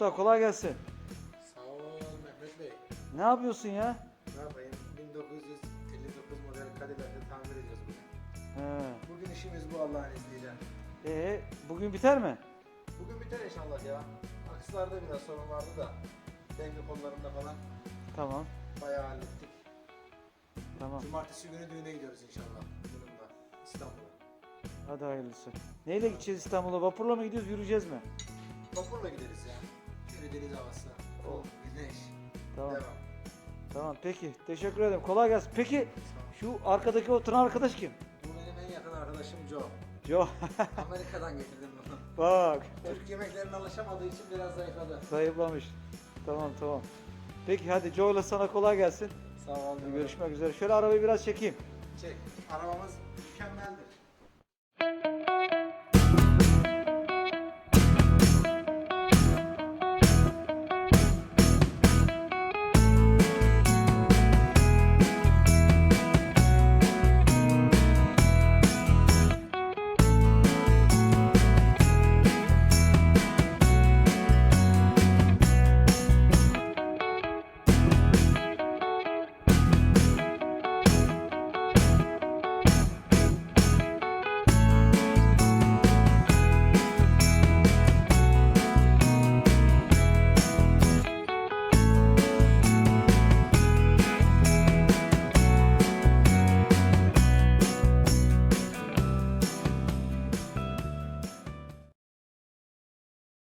Usta kolay gelsin. Sağ ol Mehmet Bey. Ne yapıyorsun ya? Ne yapayım? 1959 model Cadillac'ı tamir ediyoruz bugün. He. Bugün işimiz bu Allah'ın izniyle. Ee, bugün biter mi? Bugün biter inşallah ya. Akslarda biraz sorun vardı da. Denge kollarında falan Tamam. bayağı hallettik. Tamam. Cumartesi günü düğüne gidiyoruz inşallah. Bununla İstanbul'a. Hadi hayırlısı. Neyle gideceğiz İstanbul'a? Vapurla mı gidiyoruz, yürüyeceğiz mi? Vapurla gideriz ya. Deniz havası. Oh, güneş. Tamam. Devam. Tamam peki. Teşekkür ederim. Kolay gelsin. Peki şu arkadaki oturan arkadaş kim? Bu benim en yakın arkadaşım Joe. Joe. Amerika'dan getirdim bunu. Bak. Türk yemeklerine alışamadığı için biraz zayıfladı. Zayıflamış. Tamam tamam. Peki hadi Joe'la sana kolay gelsin. Sağ ol. Görüşmek üzere. Şöyle arabayı biraz çekeyim. Çek. Arabamız mükemmeldir.